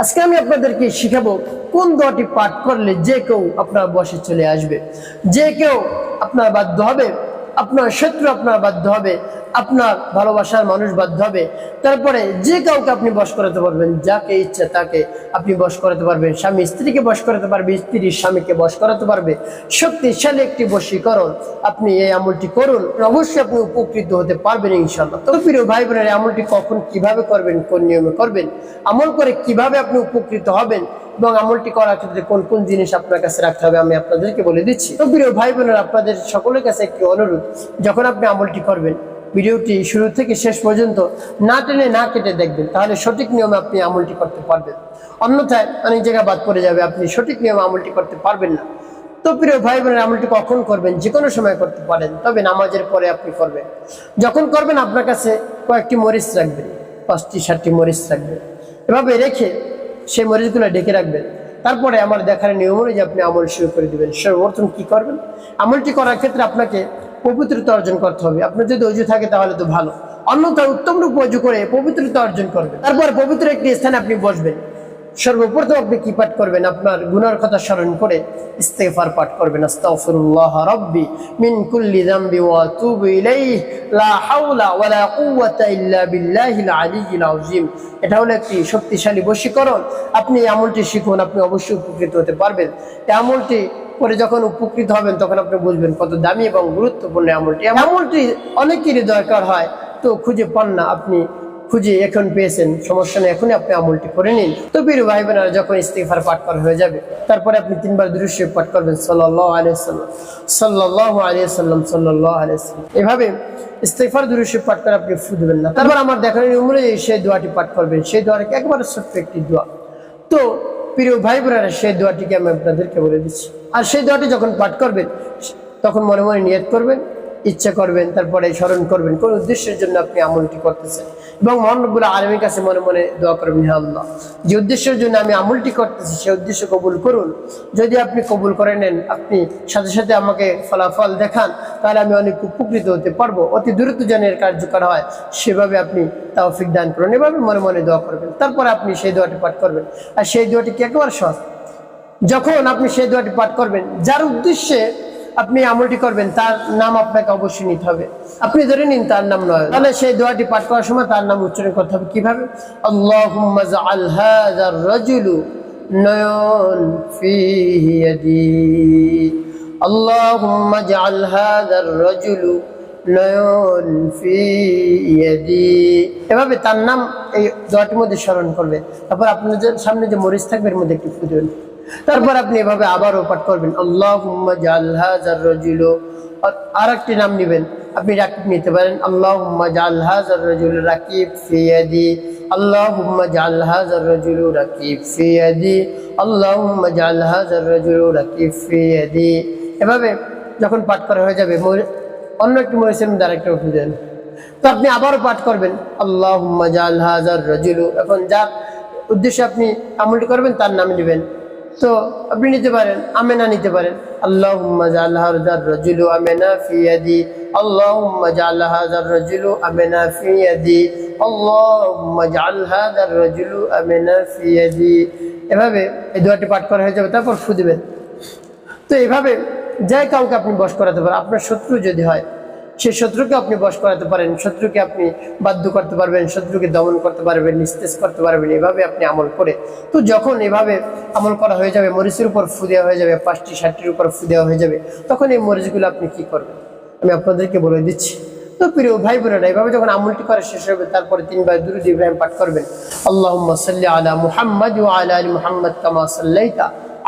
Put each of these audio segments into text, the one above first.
আজকে আমি আপনাদেরকে শিখাবো কোন দোয়াটি পাঠ করলে যে কেউ আপনার বসে চলে আসবে, যে কেউ আপনার বাধ্য হবে। আপনার শত্রু আপনার বাধ্য হবে, আপনার ভালোবাসার মানুষ বাধ্য হবে। তারপরে যে কাউকে আপনি বস করাতে পারবেন, যাকে ইচ্ছা তাকে আপনি বস করাতে পারবেন। স্বামী স্ত্রীকে বস করাতে পারবে, স্ত্রী স্বামীকে বশ করাতে পারবে। শক্তিশালী একটি বশীকরণ আপনি এই আমলটি করুন, অবশ্যই আপনি উপকৃত হতে পারবেন ইনশাল্লাহ তবে প্রিয় ভাই বোনের আমলটি কখন কীভাবে করবেন, কোন নিয়মে করবেন, আমল করে কীভাবে আপনি উপকৃত হবেন এবং আমলটি করার ক্ষেত্রে কোন কোন জিনিস আপনার কাছে রাখতে হবে আমি আপনাদেরকে বলে দিচ্ছি। তো প্রিয় ভাই বোনের আপনাদের সকলের কাছে একটি অনুরোধ, যখন আপনি আমলটি করবেন, ভিডিওটি শুরু থেকে শেষ পর্যন্ত না টেনে না কেটে দেখবেন, তাহলে সঠিক নিয়মে আপনি আমলটি করতে পারবেন। অন্যথায় অনেক জায়গা বাদ পড়ে যাবে, আপনি সঠিক নিয়মে আমলটি করতে পারবেন না। তো প্রিয় ভাই বোনের আমলটি কখন করবেন? যে কোনো সময় করতে পারেন, তবে নামাজের পরে আপনি করবেন। যখন করবেন, আপনার কাছে কয়েকটি মরিচ রাখবেন, পাঁচটি, সাতটি মরিচ রাখবেন। এভাবে রেখে সেই মরিচগুলো ডেকে রাখবেন তারপরে আমার দেখার নিয়ম অনুযায়ী আপনি আমল শুরু করে দেবেন। সর্বপ্রথম কি করবেন? আমলটি করার ক্ষেত্রে আপনাকে পবিত্রতা অর্জন করতে হবে। আপনার যদি অজু থাকে তাহলে তো ভালো। অন্যথায় উত্তম রূপ অজু করে পবিত্রতা অর্জন করবেন। তারপর পবিত্র একটি স্থানে আপনি বসবেন। সর্বপ্রথম আপনি কি পাঠ করবেন? আপনার গুনার কথা স্মরণ করে ইস্তেফার পাঠ করবেন। মিন কুল্লি লা এটা হলো একটি শক্তিশালী বশীকরণ। আপনি আমলটি শিখুন, আপনি অবশ্যই উপকৃত হতে পারবেন। এই আমলটি করে যখন উপকৃত হবেন, তখন আপনি বুঝবেন কত দামি এবং গুরুত্বপূর্ণ আমলটি। আমলটি অনেকেরই দরকার হয়, তো খুঁজে পান না। আপনি খুঁজে, এখন পেয়েছেন। সমস্যা নেই, এখনই আপনি আমলটি করে নিন। তো বীর ভাই বোনেরা যখন ইস্তিফার পাঠ করা হয়ে যাবে, তারপরে আপনি তিনবার দৃশ্য পাঠ করবেন সাল্লাহ আলিয়াল্লাম সাল্লাহ আলিয়াল্লাম সাল্লাহ আলিয়াল্লাম এভাবে ইস্তিফার দৃশ্য পাঠ করে আপনি ফু দেবেন না। তারপর আমার দেখানোর অনুযায়ী সেই দোয়াটি পাঠ করবেন। সেই দোয়াটি একবারে ছোট্ট একটি দোয়া? তো প্রিয় ভাই বোনেরা সেই দোয়াটিকে আমি আপনাদেরকে বলে দিচ্ছি। আর সেই দোয়াটি যখন পাঠ করবেন, তখন মনে মনে নিয়ত করবেন, ইচ্ছা করবেন, তারপরে স্মরণ করবেন। কোন উদ্দেশ্যের জন্য আপনি আমলটি করতেছেন। এবং মহানবুল আলমীর কাছে মনে মনে দোয়া করবেন হে আল্লাহ। যে উদ্দেশ্যের জন্য আমি আমলটি করতেছি, সেই উদ্দেশ্য কবুল করুন। যদি আপনি কবুল করে নেন, আপনি সাথে সাথে আমাকে ফলাফল দেখান, তাহলে আমি অনেক উপকৃত হতে পারব। অতি দ্রুত যেন এর কার্যকর হয়, সেভাবে আপনি তাওফিক দান করুন। এভাবে মনে মনে দোয়া করবেন। তারপরে আপনি সেই দোয়াটি পাঠ করবেন। আর সেই দোয়াটি কি একেবারে সহজ যখন আপনি সেই দোয়াটি পাঠ করবেন, যার উদ্দেশ্যে আপনি আমলটি করবেন, তার নাম আপনাকে অবশ্যই নিতে হবে। আপনি ধরে নিন তার নাম নয়। তাহলে সেই দোয়াটি পাঠ করার সময় তার নাম উচ্চারণ করতে হবে। কীভাবে? নয়ন নয়ন এভাবে তার নাম এই দোয়াটির মধ্যে স্মরণ করবে। তারপর আপনার সামনে যে মরিচ থাকবে, এর মধ্যে একটু ফুটবেন তারপর আপনি এভাবে আবারও পাঠ করবেন। আল্লাহ রজুল। আর একটি নাম নেবেন। আপনি রাকিব নিতে পারেন। আল্লাহ রাকিব আল্লাহ রজুল রাকিব আল্লাহ রজুল রাকিব ফিয়াদি। এভাবে যখন পাঠ করা হয়ে যাবে অন্য একটি মরিচের মধ্যে আরেকটা উঠে দেন তো আপনি আবারও পাঠ করবেন। আল্লাহ জালহাজার রজুলু। এখন যার উদ্দেশ্যে আপনি আমলটি করবেন, তার নাম নেবেন তো আপনি নিতে পারেন, আমেনা নিতে পারেন। রাজুলু আমেনা ফি ইয়াদি। আল্লাহুম্মা জাল হাজার রাজুলু আমেনা ফি ইয়াদি। আল্লাহুম্মা জাল হাজার রাজুলু আমেনা ফি এভাবে এই পাঠ করা হয়ে যাবে, তারপর ফু দিবেন। তো এভাবে যাই কাউকে আপনি বশ করাতে পারেন, আপনার শত্রু যদি হয় সেই শত্রুকে আপনি বশ করাতে পারেন, শত্রুকে আপনি বাধ্য করতে পারবেন, শত্রুকে দমন করতে পারবেন, নিস্তেজ করতে পারবেন, এভাবে আপনি আমল করে, তো যখন এভাবে আমল করা হয়ে যাবে, মরিচের উপর ফু দেওয়া হয়ে যাবে, পাঁচটি ষাটটির উপর ফু দেওয়া হয়ে যাবে, তখন এই মরিচগুলো আপনি কি করবেন? আমি আপনাদেরকে বলে দিচ্ছি। তো প্রিয় ভাই বোনেরা, এভাবে যখন আমলটি করা শেষ হবে, তারপরে তিনবার দুরুদ ইব্রাহিম পাঠ করবেন। আল্লাহ আলা মুহাম্মদ ও আলা আলি মুহাম্মদ কামা সাল্লাইতা।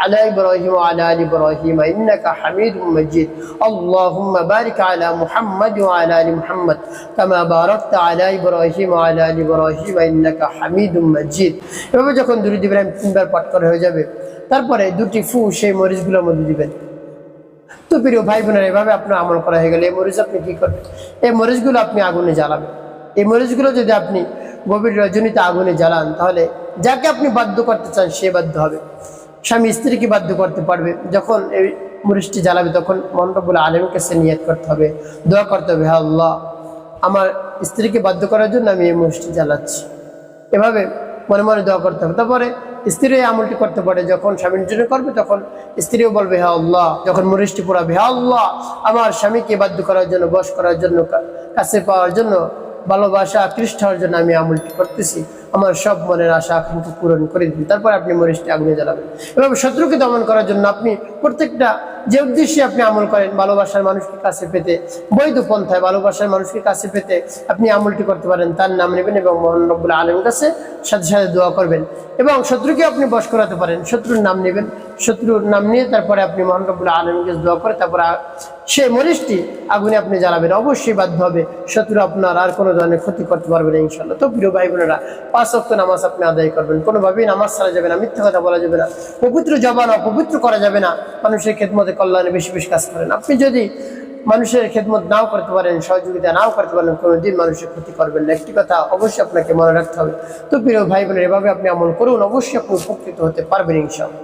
على إبراهيم وعلى آل إبراهيم إنك حميد مجيد اللهم بارك على محمد وعلى آل محمد كما باركت على إبراهيم وعلى آل إبراهيم إنك حميد مجيد এভাবে যখন দুরুদ ইব্রাহিম তিনবার পাঠ করা হয়ে যাবে তারপরে দুটি ফু সেই মরিচগুলোর মধ্যে দিবেন তো প্রিয় ভাই বোনেরা এভাবে আপনার আমল করা হয়ে গেলে এই মরিচ আপনি কি করবেন এই মরিচগুলো আপনি আগুনে জ্বালাবেন এই মরিচগুলো যদি আপনি গভীর রজনীতে আগুনে জ্বালান তাহলে যাকে আপনি বাধ্য করতে চান সে বাধ্য হবে স্বামী স্ত্রীকে বাধ্য করতে পারবে। যখন এই মরিচটি জ্বালাবে, তখন মন্ডবুল আলমীর কাছে নিয়ত করতে হবে, দোয়া করতে হবে হ্যাঁ আমার স্ত্রীকে বাধ্য করার জন্য আমি এই মরিচটি জ্বালাচ্ছি। এভাবে মনে মনে দোয়া করতে হবে। তারপরে স্ত্রী আমলটি করতে পারে, যখন স্বামীর জন্য করবে, তখন স্ত্রীও বলবে হ্যাঁ আল্লাহ, যখন মরিচটি পড়াবে হ্যাঁ আল্লাহ, আমার স্বামীকে বাধ্য করার জন্য, বশ করার জন্য কাছে পাওয়ার জন্য, ভালোবাসা, আকৃষ্ট হওয়ার জন্য আমি আমলটি করতেছি। আমার সব মনের আশা আকাঙ্ক্ষা পূরণ করে দিন তারপর আপনি মরিচটি আগুনে জ্বালাবেন। এবং শত্রুকে দমন করার জন্য আপনি প্রত্যেকটা যে উদ্দেশ্যে আপনি আমল করেন, ভালোবাসার মানুষকে কাছে পেতে, বৈধ পন্থায় ভালোবাসার মানুষকে কাছে পেতে আপনি আমলটি করতে পারেন, তার নাম নেবেন এবং মোহন রব্বুল আলমের কাছে সাথে সাথে দোয়া করবেন। এবং শত্রুকে আপনি বশ করাতে পারেন, শত্রুর নাম নেবেন, শত্রুর নাম নিয়ে তারপরে আপনি মোহন রব্বুল আলমের কাছে দোয়া করে, তারপরে সে মরিচটি আগুনে আপনি জ্বালাবেন, অবশ্যই বাধ্য হবে, শত্রু আপনার আর কোনো ধরনের ক্ষতি করতে পারবে না ইনশাল্লাহ তো প্রিয় ভাই বোনেরা পাঁচ অক্ট নামাজ আপনি আদায় করবেন, কোনোভাবেই নামাজ ছাড়া যাবে না, মিথ্যা কথা বলা যাবে না, পবিত্র জবান অপবিত্র করা যাবে না। মানুষের খেদমতে কল্যাণে বেশি বেশি কাজ করেন। আপনি যদি মানুষের খেদমত নাও করতে পারেন, সহযোগিতা নাও করতে পারেন, কোনোদিন মানুষের ক্ষতি করবেন না। একটি কথা অবশ্যই আপনাকে মনে রাখতে হবে। তো প্রিয় ভাই বোনের এভাবে আপনি আমল করুন, অবশ্যই আপনি উপকৃত হতে পারবেন ইনশাল্লাহ